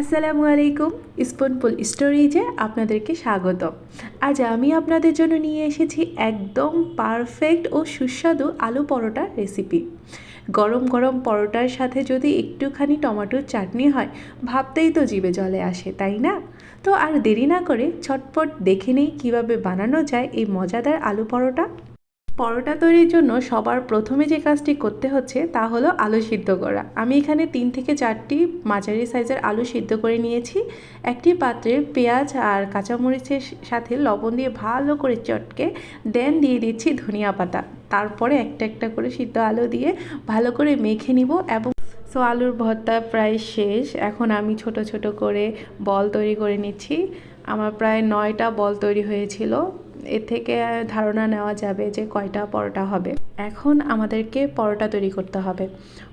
আসসালামু আলাইকুম স্পনপুল স্টোরিজে আপনাদেরকে স্বাগত আজ আমি আপনাদের জন্য নিয়ে এসেছি একদম পারফেক্ট ও সুস্বাদু আলু পরোটার রেসিপি। গরম গরম পরোটার সাথে যদি একটুখানি টমেটোর চাটনি হয়, ভাবতেই তো জিভে জলে আসে, তাই না? তো আর দেরি না করে ছটপট দেখে নেই কীভাবে বানানো যায় এই মজাদার আলু পরোটা। পরোটা তৈরির জন্য সবার প্রথমে যে কাজটি করতে হচ্ছে তা হলো আলু সিদ্ধ করা। আমি এখানে তিন থেকে চারটি মাঝারি সাইজের আলু সিদ্ধ করে নিয়েছি। একটি পাত্রে পেঁয়াজ আর কাঁচামরিচের সাথে লবণ দিয়ে ভালো করে চটকে দেন দিয়ে দিচ্ছি ধনিয়া পাতা। তারপরে একটা একটা করে সিদ্ধ আলু দিয়ে ভালো করে মেখে নিব এবং সো আলুর ভর্তা প্রায় শেষ। এখন আমি ছোট ছোট করে বল তৈরি করে নিচ্ছি। আমার প্রায় নয়টা বল তৈরি হয়েছিল। এর থেকে ধারণা নেওয়া যাবে যে কয়টা পরোটা হবে। এখন আমাদেরকে পরোটা তৈরি করতে হবে।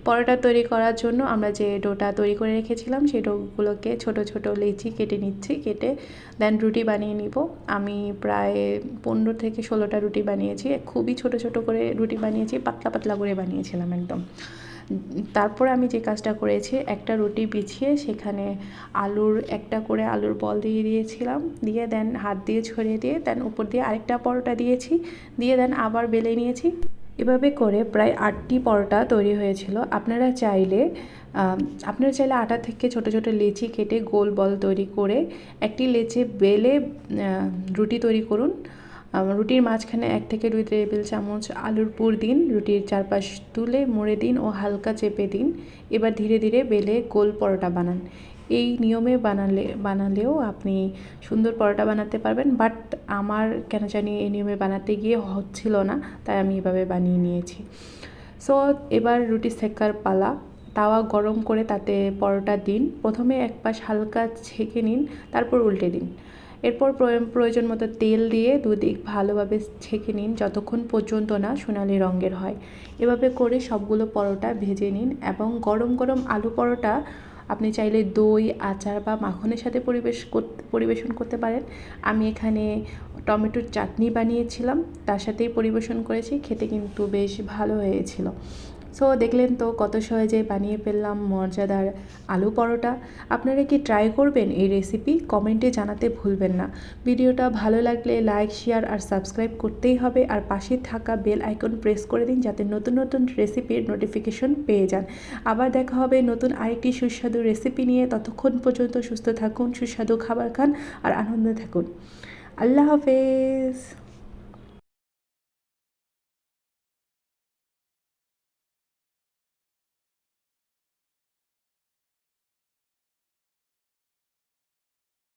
পরোটা তৈরি করার জন্য আমরা যে ডোটা তৈরি করে রেখেছিলাম সেই ডোগুলোকে ছোট ছোট লেচি কেটে নিচ্ছি, কেটে দেন রুটি বানিয়ে নিব। আমি প্রায় পনেরো থেকে ষোলোটা রুটি বানিয়েছি। খুবই ছোট ছোট করে রুটি বানিয়েছি, পাতলা পাতলা করে বানিয়েছিলাম একদম। তারপর আমি যে কাজটা করেছি, একটা রুটি বিছিয়ে সেখানে আলুর একটা করে আলুর বল দিয়ে দিয়েছিলাম। দিয়ে দেন হাত দিয়ে ছড়িয়ে দিয়ে, দেন উপর দিয়ে আরেকটা পরোটা দিয়েছি। দিয়ে দেন আবার বেলে নিয়েছি। এভাবে করে প্রায় আটটি পরোটা তৈরি হয়েছিল। আপনারা চাইলে আপনারা চাইলে আটা থেকে ছোট ছোট লেচি কেটে গোল বল তৈরি করে একটি লেচে বেলে রুটি তৈরি করুন। রুটির মাঝখানে এক থেকে দুই টেবিল চামচ আলুর পুর দিন, রুটির চারপাশ তুলে মুড়ে দিন ও হালকা চেপে দিন। এবার ধীরে ধীরে বেলে গোল পরোটা বানান। এই নিয়মে বানালে, বানালেও আপনি সুন্দর পরোটা বানাতে পারবেন, বাট আমার কেন জানি এই নিয়মে বানাতে গিয়ে হচ্ছিল না, তাই আমি এভাবে বানিয়ে নিয়েছি। সো, এবার রুটি সেকার পালা। তাওয়া গরম করে তাতে পরোটা দিন। প্রথমে এক পাশ হালকা ছেঁকে নিন, তারপর উল্টে দিন। এরপর প্রয়োজন মতো তেল দিয়ে দুদিক ভালোভাবে ছেঁকে নিন যতক্ষণ পর্যন্ত না সোনালি রঙের হয়। এভাবে করে সবগুলো পরোটা ভেজে নিন এবং গরম গরম আলু পরোটা আপনি চাইলে দই, আচার বা মাখনের সাথে পরিবেশ করতে, পরিবেশন করতে পারেন। আমি এখানে টমেটোর চাটনি বানিয়েছিলাম, তার সাথেই পরিবেশন করেছি, খেতে কিন্তু বেশ ভালো হয়েছিল। সো দেখলেন তো কত সহজে বানিয়ে ফেললাম মর্যাদার আলু পরোটা। আপনারা কি ট্রাই করবেন এই রেসিপি কমেন্টে জানাতে ভুলবেন না। ভিডিওটা ভালো লাগলে লাইক শেয়ার আর সাবস্ক্রাইব করতেই হবে। আর পাশে থাকা বেল আইকন প্রেস করে দিন যাতে নতুন নতুন রেসিপির নোটিফিকেশন পেয়ে যান। আবার দেখা হবে নতুন আরেকটি সুস্বাদু রেসিপি নিয়ে। ততক্ষণ পর্যন্ত সুস্থ থাকুন, সুস্বাদু খাবার খান আর আনন্দে থাকুন। আল্লাহ হাফেজ।